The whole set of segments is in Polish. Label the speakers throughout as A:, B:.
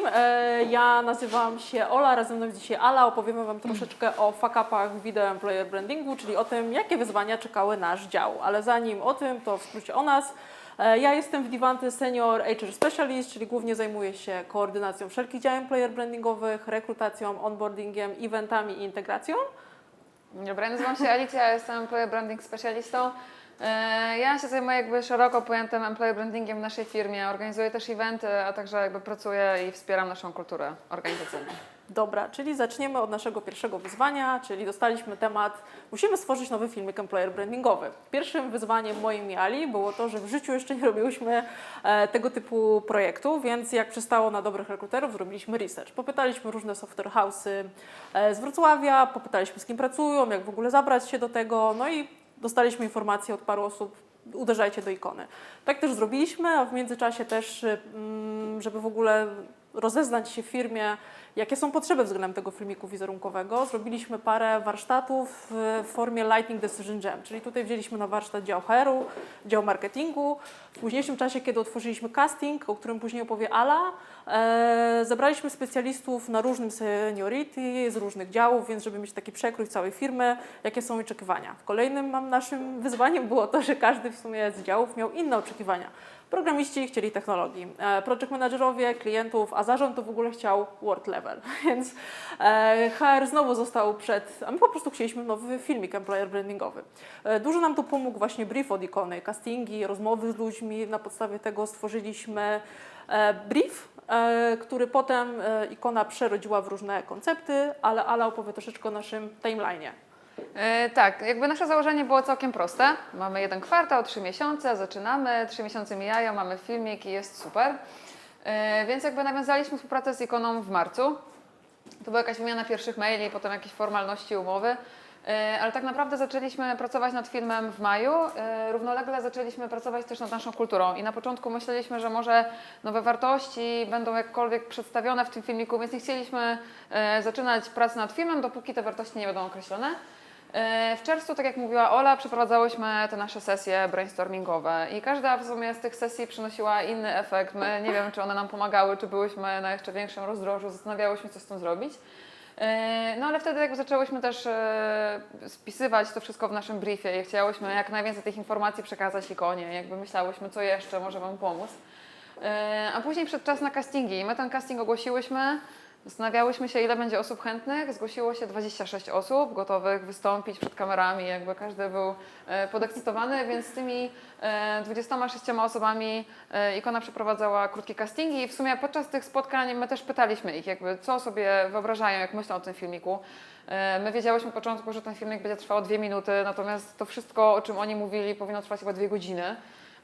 A: wszystkim. E, Ja nazywam się Ola, razem ze mną dzisiaj Ala. Opowiemy Wam troszeczkę o fuck-upach wideo employer brandingu, czyli o tym, jakie wyzwania czekały nasz dział. Ale zanim o tym, to w skrócie o nas. E, Ja jestem w Divanty Senior HR Specialist, czyli głównie zajmuję się koordynacją wszelkich dział employer brandingowych, rekrutacją, onboardingiem, eventami i integracją.
B: Dobra, nazywam się Alicja, jestem employer branding specjalistą. E, Ja się zajmuję jakby szeroko pojętym employer brandingiem w naszej firmie. Organizuję też eventy, a także jakby pracuję i wspieram naszą kulturę organizacyjną.
A: Dobra, czyli zaczniemy od naszego pierwszego wyzwania, czyli dostaliśmy temat, musimy stworzyć nowy filmik employer brandingowy. Pierwszym wyzwaniem moim i Ali było to, że w życiu jeszcze nie robiłyśmy e, tego typu projektu, więc jak przystało na dobrych rekruterów, zrobiliśmy research. Popytaliśmy różne software house'y e, z Wrocławia, popytaliśmy z kim pracują, jak w ogóle zabrać się do tego, no i dostaliśmy informacje od paru osób, uderzajcie do ikony. Tak też zrobiliśmy, a w międzyczasie też, mm, żeby w ogóle rozeznać się w firmie, jakie są potrzeby względem tego filmiku wizerunkowego, zrobiliśmy parę warsztatów w formie Lightning Decision Jam, czyli tutaj wzięliśmy na warsztat dział HR-u, dział marketingu. W późniejszym czasie, kiedy otworzyliśmy casting, o którym później opowie Ala, e, zebraliśmy specjalistów na różnym seniority, z różnych działów, więc żeby mieć taki przekrój całej firmy, jakie są oczekiwania. Kolejnym naszym wyzwaniem było to, że każdy w sumie z działów miał inne oczekiwania. Programiści chcieli technologii, e, project managerowie klientów, a zarząd to w ogóle chciał word level, więc e, HR znowu został przed, a my po prostu chcieliśmy nowy filmik employer brandingowy. Dużo nam tu pomógł właśnie brief od ikony, castingi, rozmowy z ludźmi, na podstawie tego stworzyliśmy brief, e, który potem e, ikona przerodziła w różne koncepty, ale Ala opowie troszeczkę o naszym timeline'ie.
B: E, tak, jakby nasze założenie było całkiem proste. Mamy jeden kwartał, trzy miesiące, zaczynamy, trzy miesiące mijają, mamy filmik i jest super. E, więc jakby nawiązaliśmy współpracę z ikoną w marcu. To była jakaś wymiana pierwszych maili, potem jakieś formalności umowy. E, Ale tak naprawdę zaczęliśmy pracować nad filmem w maju. E, Równolegle zaczęliśmy pracować też nad naszą kulturą i na początku myśleliśmy, że może nowe wartości będą jakkolwiek przedstawione w tym filmiku, więc nie chcieliśmy e, zaczynać pracy nad filmem, dopóki te wartości nie będą określone. W czerwcu, tak jak mówiła Ola, przeprowadzałyśmy te nasze sesje brainstormingowe i każda w sumie z tych sesji przynosiła inny efekt. My nie wiem, czy one nam pomagały, czy byłyśmy na jeszcze większym rozdrożu, zastanawiałyśmy, co z tym zrobić. E, No ale wtedy jakby zaczęłyśmy też e, spisywać to wszystko w naszym briefie i chciałyśmy jak najwięcej tych informacji przekazać ikonie, jakby myślałyśmy, co jeszcze może Wam pomóc. E, A później przyszedł czas na castingi. My ten casting ogłosiłyśmy. Zastanawiałyśmy się, ile będzie osób chętnych. Zgłosiło się 26 osób gotowych wystąpić przed kamerami. Jakby każdy był e, podekscytowany, więc z tymi e, 26 osobami e, ikona przeprowadzała krótkie castingi i w sumie podczas tych spotkań my też pytaliśmy ich, jakby co sobie wyobrażają, jak myślą o tym filmiku. E, My wiedziałyśmy na początku, że ten filmik będzie trwał dwie minuty, natomiast to wszystko, o czym oni mówili, powinno trwać chyba dwie godziny.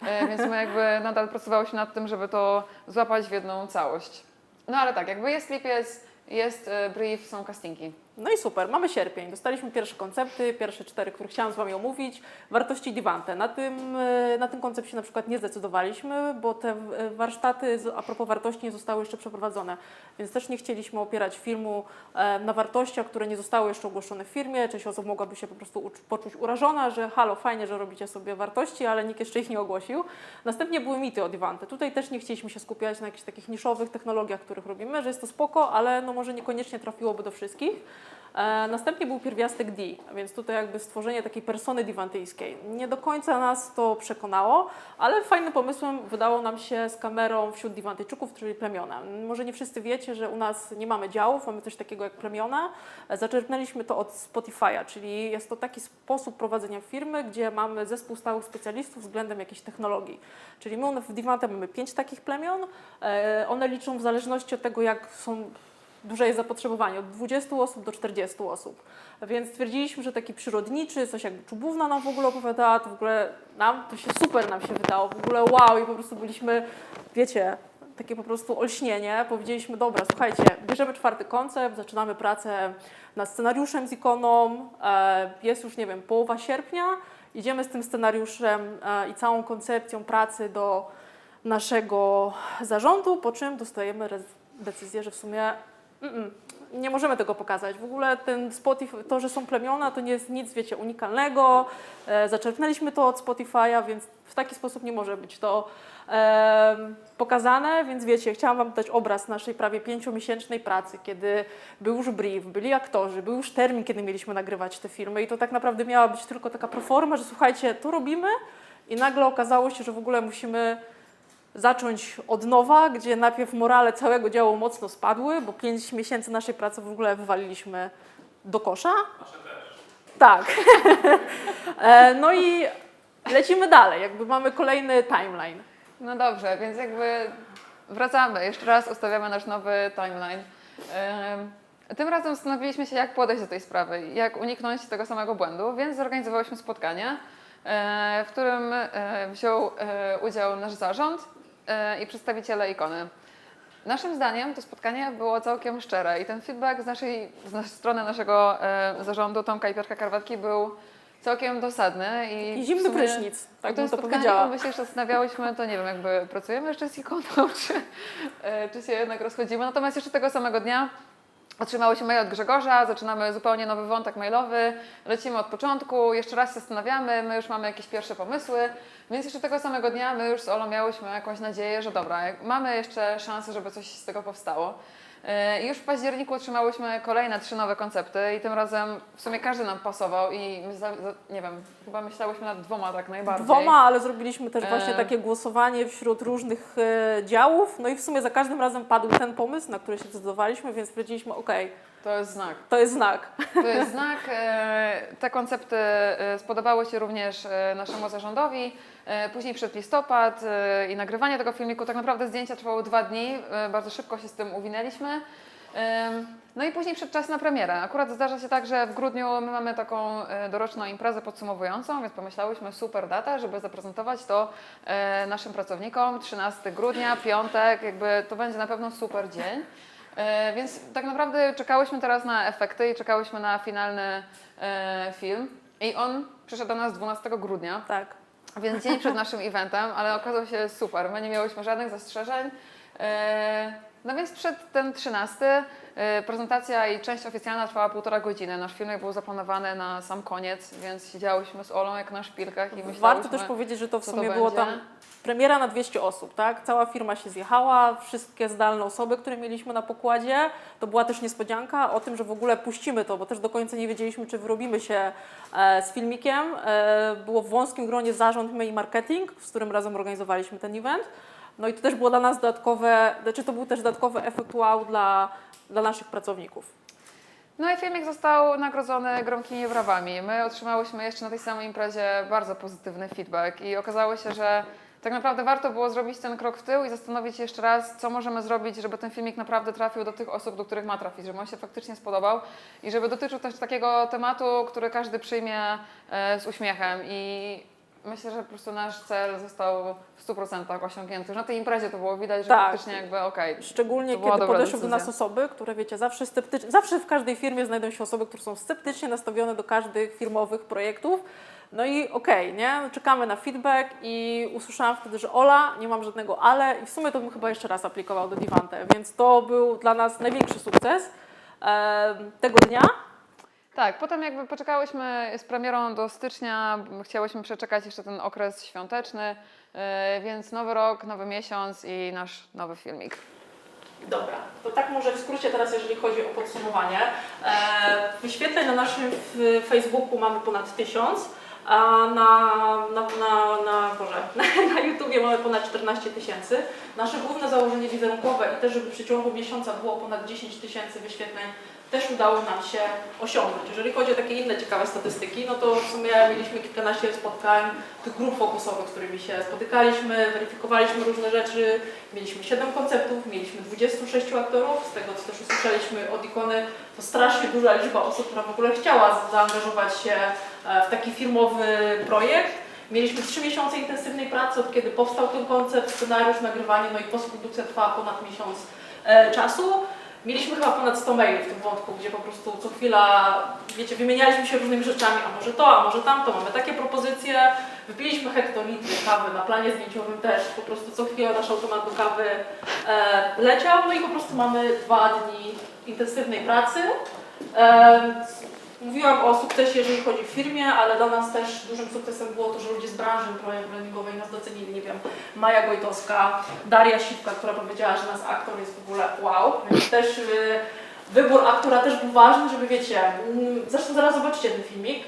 B: E, Więc my jakby nadal pracowałyśmy nad tym, żeby to złapać w jedną całość. No ale tak, jakby jest lipiec, jest e, brief, są castingi.
A: No i super, mamy sierpień. Dostaliśmy pierwsze koncepty, pierwsze cztery, które chciałam z Wami omówić. Wartości Divante. Na tym, e, na tym koncepcie na przykład nie zdecydowaliśmy, bo te e, warsztaty a propos wartości nie zostały jeszcze przeprowadzone. Więc też nie chcieliśmy opierać filmu e, na wartościach, które nie zostały jeszcze ogłoszone w firmie. Część osób mogłaby się po prostu poczuć urażona, że halo, fajnie, że robicie sobie wartości, ale nikt jeszcze ich nie ogłosił. Następnie były mity o Divante. Tutaj też nie chcieliśmy się skupiać na jakichś takich niszowych technologiach, których robimy, że jest to spoko, ale no może niekoniecznie trafiłoby do wszystkich. E, Następnie był pierwiastek D, więc tutaj jakby stworzenie takiej persony diwantyjskiej. Nie do końca nas to przekonało, ale fajnym pomysłem wydało nam się z kamerą wśród diwantyjczyków, czyli plemiona. Może nie wszyscy wiecie, że u nas nie mamy działów, mamy coś takiego jak plemiona. E, Zaczerpnęliśmy to od Spotify'a, czyli jest to taki sposób prowadzenia firmy, gdzie mamy zespół stałych specjalistów względem jakiejś technologii. Czyli my w Divante mamy pięć takich plemion. E, One liczą w zależności od tego, jak są duże jest zapotrzebowanie, od 20 osób do 40 osób. Więc stwierdziliśmy, że taki przyrodniczy, coś jak Czubówna nam w ogóle opowiadała, to w ogóle nam, to się super nam się wydało, w ogóle wow i po prostu byliśmy, wiecie, takie po prostu olśnienie. Powiedzieliśmy, dobra, słuchajcie, bierzemy czwarty koncept, zaczynamy pracę nad scenariuszem z ikoną, e, jest już, nie wiem, połowa sierpnia, idziemy z tym scenariuszem e, i całą koncepcją pracy do naszego zarządu, po czym dostajemy decyzję, że w sumie mm, mm, nie możemy tego pokazać. W ogóle ten Spotify, to, że są plemiona, to nie jest nic, wiecie, unikalnego. E, zaczerpnęliśmy to od Spotify'a, więc w taki sposób nie może być to em, pokazane, więc wiecie, chciałam Wam dać obraz naszej prawie pięciomiesięcznej pracy, kiedy był już brief, byli aktorzy, był już termin, kiedy mieliśmy nagrywać te filmy i to tak naprawdę miała być tylko taka proforma, że słuchajcie, to robimy i nagle okazało się, że w ogóle musimy zacząć od nowa, gdzie najpierw morale całego działu mocno spadły, bo pięć miesięcy naszej pracy w ogóle wywaliliśmy do kosza. Tak. E, no i lecimy dalej, jakby mamy kolejny timeline.
B: No dobrze, więc jakby wracamy. Jeszcze raz ustawiamy nasz nowy timeline. Em, Tym razem zastanowiliśmy się, jak podejść do tej sprawy, jak uniknąć tego samego błędu, więc zorganizowałyśmy spotkanie, e, w którym e, wziął e, udział nasz zarząd e, i przedstawiciele ikony. Naszym zdaniem to spotkanie było całkiem szczere i ten feedback z naszej, z naszej strony naszego e, zarządu Tomka i Piotrka Karwatki był całkiem dosadny. I
A: zimny
B: sumie-
A: prysznic,
B: tak
A: bym to powiedziała.
B: my się jeszcze zastanawiałyśmy, to nie wiem, jakby pracujemy jeszcze z ikoną, czy, e, czy się jednak rozchodzimy. Natomiast jeszcze tego samego dnia otrzymałyśmy mail od Grzegorza, zaczynamy zupełnie nowy wątek mailowy, lecimy od początku, jeszcze raz się zastanawiamy, my już mamy jakieś pierwsze pomysły, więc jeszcze tego samego dnia my już z Olą miałyśmy jakąś nadzieję, że dobra, mamy jeszcze szansę, żeby coś z tego powstało. E, już w październiku otrzymałyśmy kolejne trzy nowe koncepty i tym razem w sumie każdy nam pasował i my za, za, nie wiem, chyba myślałyśmy nad dwoma tak najbardziej.
A: Dwoma, ale zrobiliśmy też właśnie
B: E.
A: takie głosowanie wśród różnych e, działów. No i w sumie za każdym razem padł ten pomysł, na który się zdecydowaliśmy, więc stwierdziliśmy, okej,
B: To jest znak.
A: to jest znak.
B: To jest znak. E, Te koncepty e, spodobały się również e, naszemu zarządowi. Później przyszedł listopad i nagrywanie tego filmiku. Tak naprawdę zdjęcia trwały dwa dni. Bardzo szybko się z tym uwinęliśmy. No i później przed czas na premierę. Akurat zdarza się tak, że w grudniu my mamy taką doroczną imprezę podsumowującą, więc pomyślałyśmy super data, żeby zaprezentować to naszym pracownikom. 13 grudnia, piątek, jakby to będzie na pewno super dzień. E, Więc tak naprawdę czekałyśmy teraz na efekty i czekałyśmy na finalny e, film. I on przyszedł do nas 12 grudnia,
A: Tak.
B: więc dzień przed naszym eventem, ale okazał się super. My nie miałyśmy żadnych zastrzeżeń. No więc przed ten 13 e, prezentacja i część oficjalna trwała półtora godziny. Nasz filmik był zaplanowany na sam koniec, więc siedziałyśmy z Olą jak na szpilkach i myślałyśmy...
A: Warto też powiedzieć, że to w
B: co to
A: sumie było
B: będzie.
A: tam premiera na 200 osób, tak? Cała firma się zjechała, wszystkie zdalne osoby, które mieliśmy na pokładzie. To była też niespodzianka o tym, że w ogóle puścimy to, bo też do końca nie wiedzieliśmy, czy wyrobimy się e, z filmikiem. E, było w wąskim gronie zarząd, my i marketing, z którym razem organizowaliśmy ten event. No i to też było dla nas dodatkowe, znaczy to był też dodatkowy efekt wow dla, dla naszych pracowników.
B: No i filmik został nagrodzony gromkimi brawami. My otrzymałyśmy jeszcze na tej samej imprezie bardzo pozytywny feedback i okazało się, że tak naprawdę warto było zrobić ten krok w tył i zastanowić się jeszcze raz, co możemy zrobić, żeby ten filmik naprawdę trafił do tych osób, do których ma trafić, żeby on się faktycznie spodobał i żeby dotyczył też takiego tematu, który każdy przyjmie e, z uśmiechem i myślę, że po prostu nasz cel został w 100% osiągnięty. Już na tej imprezie to było widać, że
A: Tak.
B: faktycznie jakby okej.
A: Szczególnie
B: To była
A: kiedy podeszły do nas osoby, które wiecie, zawsze sceptycznie, zawsze w każdej firmie znajdą się osoby, które są sceptycznie nastawione do każdych firmowych projektów. No i okej, nie? Czekamy na feedback i usłyszałam wtedy, że Ola, nie mam żadnego ale i w sumie to bym chyba jeszcze raz aplikował do Divante, więc to był dla nas największy sukces tego dnia.
B: Tak, potem jakby poczekałyśmy z premierą do stycznia, chciałyśmy przeczekać jeszcze ten okres świąteczny, yy, więc nowy rok, nowy miesiąc i nasz nowy filmik.
A: Dobra, to tak może w skrócie teraz, jeżeli chodzi o podsumowanie. E, wyświetleń na naszym Facebooku mamy ponad tysiąc, a na, na, na, na, Boże, na YouTubie mamy ponad 14 tysięcy. Nasze główne założenie wizerunkowe i też, żeby w przeciągu miesiąca było ponad 10 tysięcy wyświetleń, też udało nam się osiągnąć. Jeżeli chodzi o takie inne ciekawe statystyki, no to w sumie mieliśmy kilkanaście spotkań tych grup fokusowych, z którymi się spotykaliśmy, weryfikowaliśmy różne rzeczy, mieliśmy 7 konceptów, mieliśmy 26 aktorów, z tego co też usłyszeliśmy od ikony, to strasznie duża liczba osób, która w ogóle chciała zaangażować się e, w taki firmowy projekt. Mieliśmy 3 miesiące intensywnej pracy, od kiedy powstał ten koncept, scenariusz, nagrywanie, no i postprodukcja trwała ponad miesiąc e, czasu. Mieliśmy chyba ponad 100 maili w tym wątku, gdzie po prostu co chwila, wiecie, wymienialiśmy się różnymi rzeczami, a może to, a może tamto, mamy takie propozycje. Wypiliśmy hektolitry kawy, na planie zdjęciowym też, po prostu co chwilę nasz automat do kawy e, leciał, no i po prostu mamy dwa dni intensywnej pracy. E, Mówiłam o sukcesie, jeżeli chodzi w firmie, ale dla nas też dużym sukcesem było to, że ludzie z branży brandingowej nas docenili. Nie wiem, Maja Gojtowska, Daria Siwka, która powiedziała, że nas aktor jest w ogóle wow. Więc też y, wybór aktora też był ważny, żeby wiecie, mm, zresztą zaraz zobaczycie ten filmik,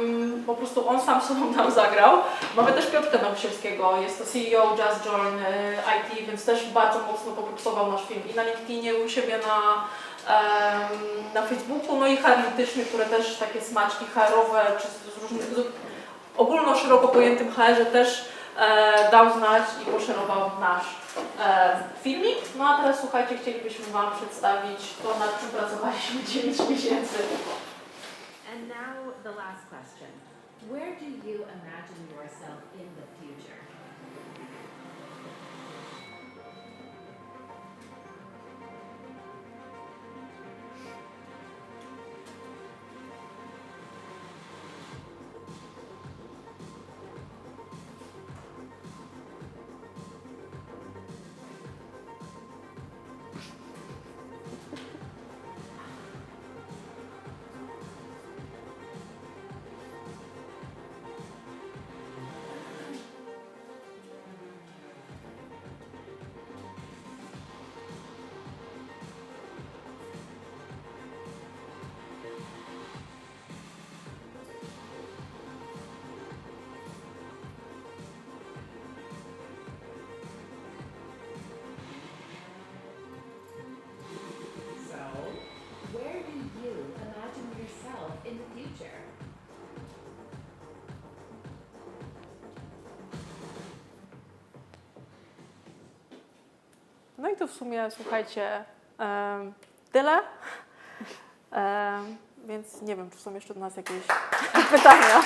A: mm, po prostu on sam sobą tam zagrał. Mamy też Piotrka Nowosielskiego, jest to CEO Just Join y, IT, więc też bardzo mocno populsował nasz film i na LinkedInie, u siebie na, na Facebooku, no i Harlityczny, które też takie smaczki HR-owe, czy z różnych, ogólno szeroko pojętym HR-ze też e, dał znać i poszerował nasz e, filmik. No a teraz słuchajcie, chcielibyśmy Wam przedstawić to, nad czym pracowaliśmy 9 miesięcy.
C: And now the last question. Where do you imagine yourself in the future?
A: No i to w sumie, słuchajcie, tyle. Więc nie wiem, czy są jeszcze do nas jakieś pytania.